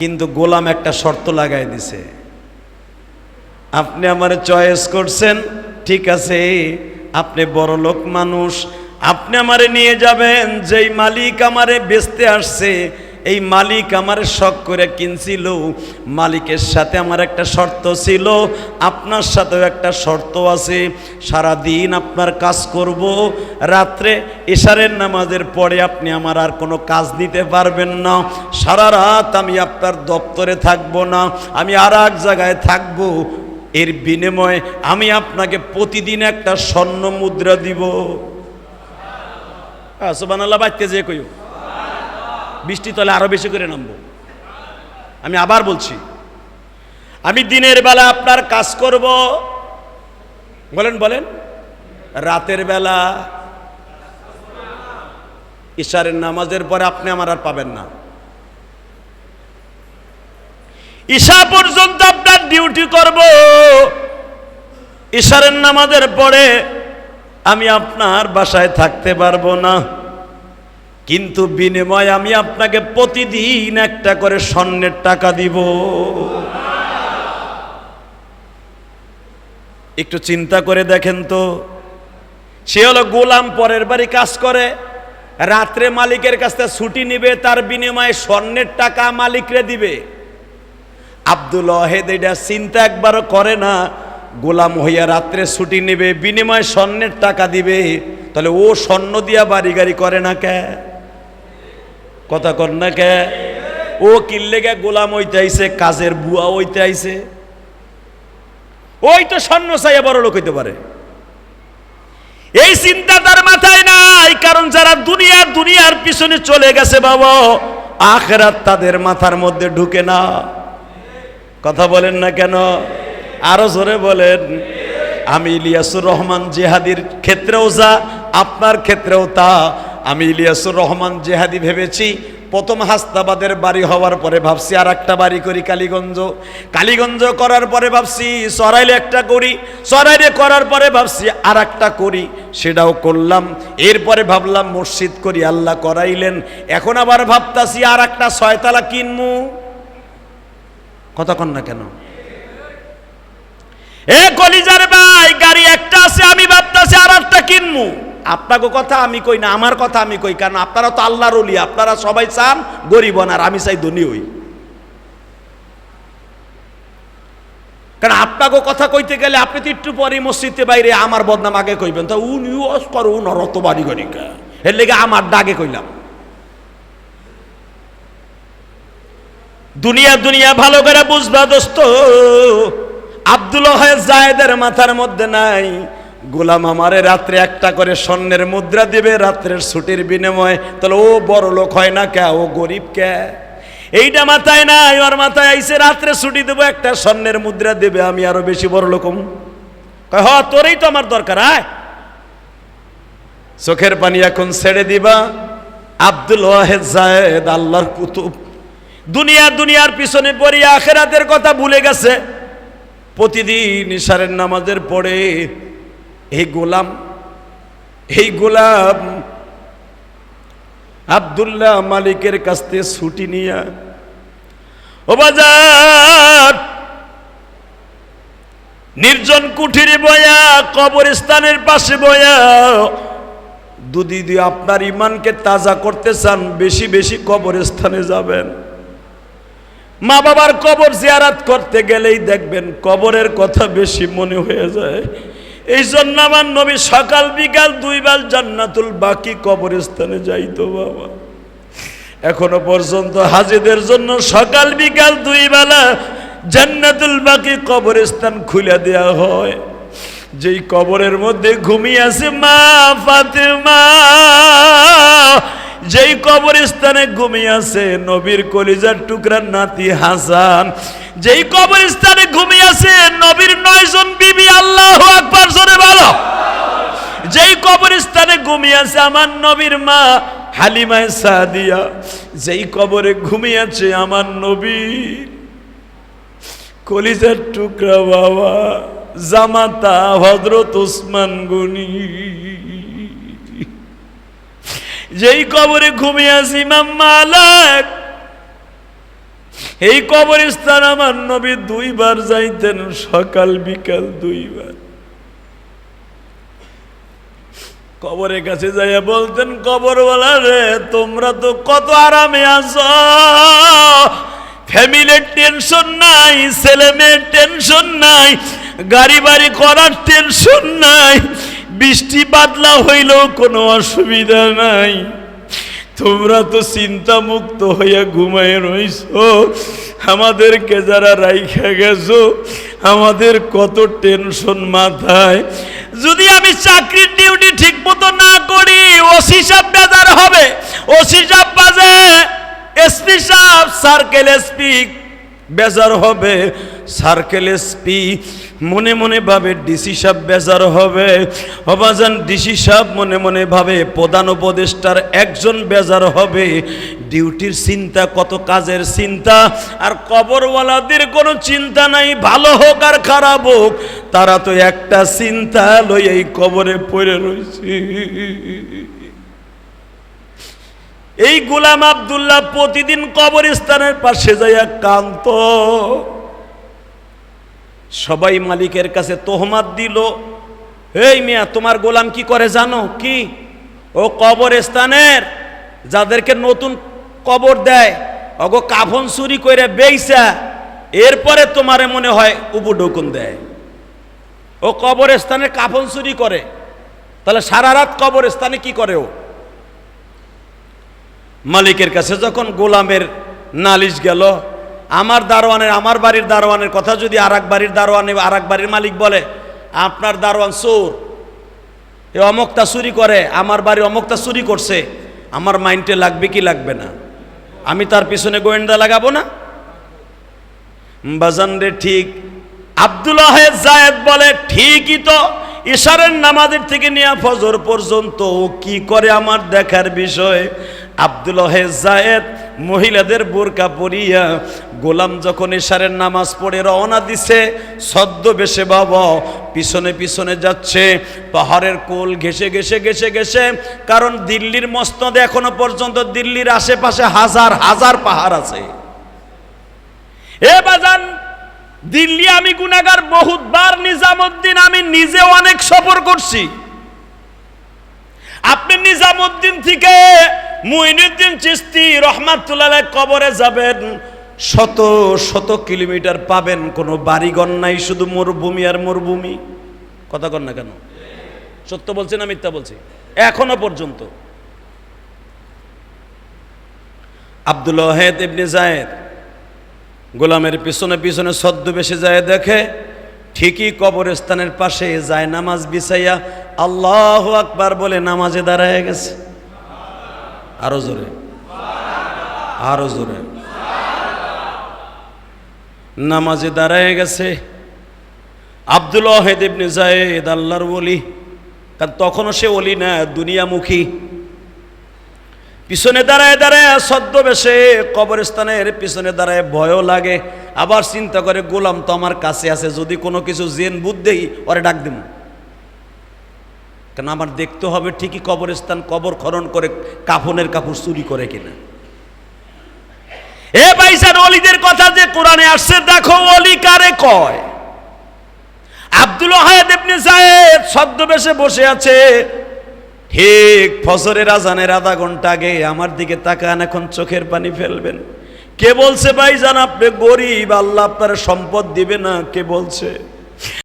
কিন্তু গোলাম একটা শর্ত লাগাই দিছে। আপনি আমার চয়েস করছেন, ঠিক আছে, আপনি বড় লোক মানুষ, আপনি আমারে নিয়ে যাবেন, যেই মালিক আমারে বেচতে আসছে এই মালিক আমার শখ করে কিনছিল। মালিকের সাথে আমার একটা শর্ত ছিল। আপনার সাথেও একটা শর্ত আছে। সারা দিন আপনার কাজ করব। রাত্রে এশারের নামাজের পরে আপনি আমার আর কোনো কাজ দিতে পারবেন না। সারা রাত আমি আপনার দপ্তরে থাকব না। আমি আর এক জায়গায় থাকব। এর বিনিময়ে আমি আপনাকে প্রতিদিন একটা স্বর্ণ মুদ্রা দিব। সোবান আল্লাহ বাচ্চা যে কইও। বৃষ্টি তলে আরও বেশি করে নামবো। আমি আবার বলছি, আমি দিনের বেলা আপনার কাজ করব। বলেন বলেন। রাতের বেলা ইশারের নামাজের পরে আপনি আমার আর পাবেন না। ঈশা পর্যন্ত আপনার ডিউটি করব। ঈশারের নামাজের পরে আমি আপনার বাসায় থাকতে পারব না। কিন্তু বিনিময়ে আমি আপনাকে প্রতিদিন একটা করে স্বর্ণের টাকা দিব। একটু চিন্তা করে দেখেন তো, সে হলো গোলাম পরের বাড়ি কাজ করে, রাত্রে মালিকের কাছ থেকে ছুটি নিবে, তার বিনিময়ে স্বর্ণের টাকা মালিকরে দিবে। আব্দুল ওয়াহেদ এটা চিন্তা একবারও করে না, গোলাম হইয়া রাত্রে ছুটি নেবে, বিনিময়ে স্বর্ণের টাকা দিবে, তাহলে ও স্বর্ণ দিয়া বাড়ি গাড়ি করে না কে? কথা কর না কে? ও কিনলে গে গোলাম হইতে আইছে, কাজের বুয়া হইতে আইছে। ওই তো স্বর্ণ চাইয়া বড় লোক হইতে পারে। এই চিন্তা তার মাথায় নাই, কারণ যারা দুনিয়ার দুনিয়ার পিছনে চলে গেছে বাবা, আখরাত তাদের মাথার মধ্যে ঢুকে না। কথা বলেন না কেন? আরও জোরে বলেন। আমি ইলিয়াসুর রহমান জেহাদির ক্ষেত্রেও যা, আপনার ক্ষেত্রেও তা। আমি ইলিয়াসুর রহমান জেহাদি ভেবেছি, প্রথম হাস্তাবাদের বাড়ি হওয়ার পরে ভাবছি আর একটা বাড়ি করি কালীগঞ্জ। কালীগঞ্জ করার পরে ভাবছি সরাইলে একটা করি, সরাইলে করার পরে ভাবছি আর একটা করি, সেটাও করলাম। এরপরে ভাবলাম মসজিদ করি, আল্লাহ করাইলেন। এখন আবার ভাবতাছি আর একটা ছয়তলা কিনমু। কন না কেন? এ কলিজার ভাই, গাড়ি একটা আছে, আমি ভাবতাছি আর একটা কিনমু। আপনাকে কথা আমি কই না, আমার কথা আমি কই, কারণ আপনারা তো আল্লাহর অলি আপনারা সবাই চান গরিব আর আমি চাই ধনী হই। কারণ আপনাকে কথা কইতে গেলে আপনি তো একটু পরে মসজিদে বাইরে আমার বদনাম আগে কইবেন, তো উন ইউস করো, উন রত বাড়ি করি এর লেগে আমার ডাকে কইলাম। দুনিয়া দুনিয়া ভালো করে বুঝবা দোস্ত, আব্দুল জায়েদের মাথার মধ্যে নাই। গোলাম আমারে রাত্রে একটা করে স্বর্ণের মুদ্রা দিবে, রাত্রের ছুটির বিনিময়ে। তাহলে ও বড় লোক হয় না কে? ও গরিব কে? এইটা মাথায় নাই, ওর মাথায় আইসে রাত্রে ছুটি দেবো, একটা স্বর্ণের মুদ্রা দেবে, আমি আরও বেশি বড় লোকম হ, তোরই তো আমার দরকার, আয়। চোখের পানি এখন ছেড়ে দিবা। আব্দুল ওয়াহেদ জায়েদ, আল্লাহর কুতুব। দুনিয়া দুনিয়ার পিছনে পড়ি, আখেরাতের কথা ভুলে গেছে। প্রতিদিন ইশারের নামাজের পরে এই গোলাম এই গোলাম, আবদুল্লাহ মালিকের কাছ থেকে ছুটি নিয়া ও বাজার, নির্জন কুঠিরে বয়া, কবরস্থানের পাশে বয়া দুদি দিয়ে আপনার ইমানকে তাজা করতে চান, বেশি বেশি কবরস্থানে যাবেন। মা বাবার কবর জিয়ারাত করতে গেলেই দেখবেন কবরের কথা বেশি মনে হয়ে যায়। এই জন্য আমার নবী সকাল বিকাল দুইবার জান্নাতুল বাকি কবরস্থানে যাইতো বাবা। এখনও পর্যন্ত হাজিদের জন্য সকাল বিকাল দুই বেলা জান্নাতুল বাকি কবরস্থান খুলে দেয়া হয়। যেই কবরের মধ্যে ঘুমিয়ে আছে, মা, ফাতেমা যেই কবরস্থানে ঘুমিয়ে আছে, নবীর কলিজার টুকরার নাতি হাসান। যেই কবরস্থানে ঘুমিয়ে আছে, নবীর নয়জন বিবি, আল্লাহ আকবার, জোরে বলো। যেই কবরস্থানে ঘুমিয়ে আছে, আমার নবীর মা হালিমায় সাদিয়া। যেই কবরে ঘুমিয়ে আছে, আমার নবী কলিজার টুকরা বাবা, জামাতা হজরত ওসমান গনি। যেই কবরে ঘুমিয়ে আছি মালাক। এই কবরস্থান আমার নবী দুইবার যাইতেন, সকাল, বিকাল দুইবার। কবরের কাছে যাইয়া বলতেন, কবরওয়ালা রে, তোমরা তো কত আরামে আছো। ফ্যামিলির টেনশন নাই ছেলে মেয়ের টেনশন নাই, গাড়ি বাড়ি করার টেনশন নাই বৃষ্টি বাদলা হইলেও কোনো অসুবিধা নাই। তোমরা তো চিন্তা মুক্ত হইয়া ঘুমায় রইছ। আমাদেরকে যারা রাইখা গেছো, আমাদের কত টেনশন মাথায়। যদি আমি চাকরির ডিউটি ঠিক মতো না করি, ওসি সাহেব বেজার হবে। ওসি সাহেব বাজে এসপি সাহেব, সার্কেল এসপি বেজার হবে। সার্কেল এসপি মনে মনে ভাবে ডিসি সাহেব বেজার হবে। অবাজান ডিসি সাহেব মনে মনে ভাবে প্রধান উপদেষ্টার একজন বেজার হবে। ডিউটির চিন্তা, কত কাজের চিন্তা, আর কবরওয়ালাদের কোনো চিন্তা নাই, ভালো হোক আর খারাপ হোক। তারা তো একটা চিন্তা লই এই কবরে পড়ে রয়েছে এই গোলাম আব্দুল্লাহ প্রতিদিন কবরস্থানের পাশে যাইয়া কান্ত সবাই মালিকের কাছে তোহমাত দিল। এই মিয়া, তোমার গোলাম কি করে জানো? কি? ও কবরস্থানের যাদেরকে নতুন কবর দেয়, অগো কাফন চুরি করে বেইসা, এরপরে তোমারে মনে হয় উপডুকুন দেয়। ও কবরস্থানে কাফন চুরি করে, তাহলে সারা রাত কবরস্থানে কি করে ও? মালিকের কাছে যখন গোলামের নালিশ গেল আমার দারোয়ানের, আমার বাড়ির দারোয়ানের কথা যদি আর বাড়ির দারোয়ানে আর বাড়ির মালিক বলে, আপনার দারোয়ান চোর, এ অমকটা চুরি করে, আমার বাড়ি অমকটা চুরি করছে, আমার মাইন্ডে লাগবে কি লাগবে না? আমি তার পিছনে গোয়েন্দা লাগাবো না? বাজান রে ঠিক, আব্দুল্লাহ জায়েদ বলে, ঠিকই তো, ইশারের নামাজের থেকে নিয়ে ফজর পর্যন্ত ও কি করে আমার দেখার বিষয়? আব্দুল্লাহ জায়েদ, মহিলাদের বোরকা পরিয়া গোলাম যখন ইশারের নামাজ পড়ে রওনা দিছে সদ্য বেশে বাবা পিছনে পিছনে যাচ্ছে, পাহাড়ের কোল ঘেসে ঘেসে ঘেসে ঘেসে কারণ দিল্লির মস্তদে এখনও পর্যন্ত দিল্লির আশেপাশে হাজার হাজার পাহাড় আছে। এ বাজান, দিল্লি আমি গুনাগার বহুতবার নিজামুদ্দিন, আমি নিজে অনেক সফর করছি। আপনি নিজামুদ্দিন থেকে মুইনুদ্দিন চিস্তি রহমাতুল্লাহ কবরে যাবেন। শত শত কিলোমিটার পাবেন, কোনো বাড়িঘর নাই, শুধু মরুভূমি আর মরুভূমি। কথা কর না কেন? সত্য বলছি না মিথ্যা বলছি? এখনও পর্যন্ত। আব্দুল ওয়াহেদ ইবনে জায়েদ গোলামের পিছনে পিছনে ছদ্মবেশে যায় দেখে, ঠিকই কবরস্থানের পাশে যায় নামাজ বিছাইয়া আল্লাহ আকবার বলে নামাজে দাঁড়ায় গেছে। আরও জোরে। আরও জোরে। নামাজে দাঁড়ায় গেছে। আব্দুল ওয়াহেদ ইবনে আল্লাহর ওলি। কারণ তখনও সে ওলি না, দুনিয়ামুখী। পিছনে দাঁড়ায় দাঁড়ায় সদ্য বেশে কবরস্থানের পিছনে দাঁড়ায় ভয়ও লাগে। আবার চিন্তা করে, গোলাম তো আমার কাছে আছে, যদি কোনো কিছু জেন বুদ্ধেই ওরে ডাক দিব কেন? আমার দেখতে হবে ঠিকই কবরস্থান, কবর খনন করে কাফনের কাপড় চুরি করে কিনা। এ ভাইসান অলিদের কথা যে কোরআনে আসছে, দেখো অলি কারে কয়? আব্দুল হায়াত ইবনে জায়েদ ছদ্মবেশে বসে আছে, ঠিক ফসরের আজানের আধা ঘণ্টা আগে আমার দিকে তাকান, এখন চোখের পানি ফেলবেন। কে বলছে ভাইজান, আপনি গরিব, আল্লাহ আপনার সম্পদ দিবে না, কে বলছে?